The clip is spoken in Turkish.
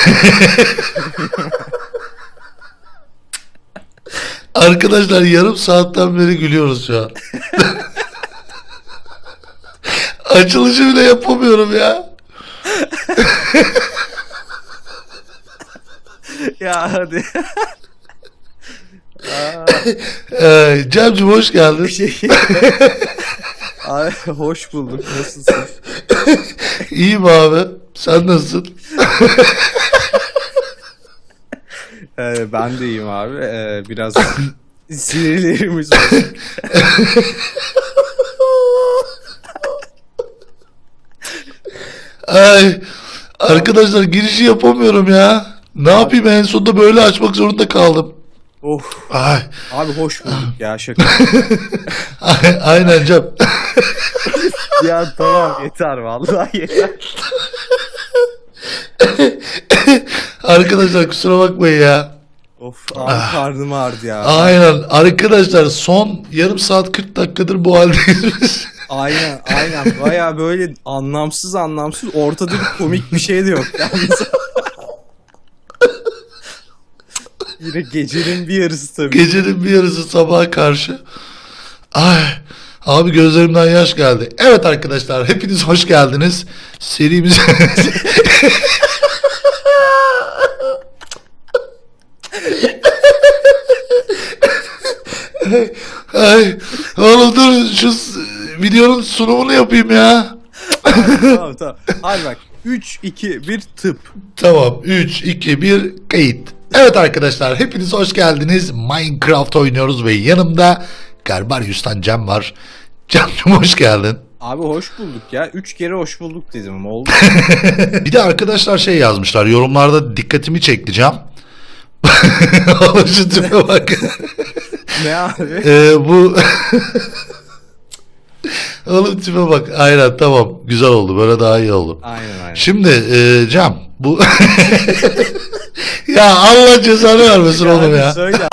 Arkadaşlar yarım saatten beri gülüyoruz şu an. Açılışı bile yapamıyorum ya. ya hadi. Ee, Cem'cim hoş geldin. şey. Abi hoş bulduk. Nasılsın? İyiyim abi. Sen nasılsın? Ee, ben de iyiyim abi. Ee, biraz sinirlerimiz bozuk. Ay, arkadaşlar girişi yapamıyorum ya. Ne yapayım en sonunda böyle açmak zorunda kaldım. Of. Ay, Abi hoş bulduk ya şaka. ay- aynen Cem. ya tamam yeter vallahi yeter. Arkadaşlar kusura bakmayın ya. Of abi karnım ağrıdı ya. Aynen arkadaşlar son yarım saat 40 dakikadır bu haldeyiz. Aynen aynen baya böyle anlamsız anlamsız ortada bir komik bir şey de yok. Yine gecenin bir yarısı tabii. Gecenin bir yarısı sabaha karşı. Ay abi gözlerimden yaş geldi. Evet arkadaşlar hepiniz hoş geldiniz. Serimize... Ay, oğlum dur şu s- videonun sunumunu yapayım ya. tamam tamam. Hadi bak 3 2 1 tıp. Tamam 3, 2, 1 kayıt. Evet arkadaşlar hepiniz hoş geldiniz. Minecraft oynuyoruz ve yanımda Garbarius'tan Cem var. Cem'cim hoş geldin. Abi hoş bulduk ya. 3 kere hoş bulduk dedim. Oldu. Bir de arkadaşlar şey yazmışlar yorumlarda dikkatimi çekti Cem. Oğlum Şu tipe bak. Ne abi? Ee, bu... Oğlum tipe bak. Aynen tamam. Güzel oldu. Böyle daha iyi oldu. Aynen aynen. Şimdi e, Cem bu... ya Allah cezanı vermesin oğlum ya. Söyle.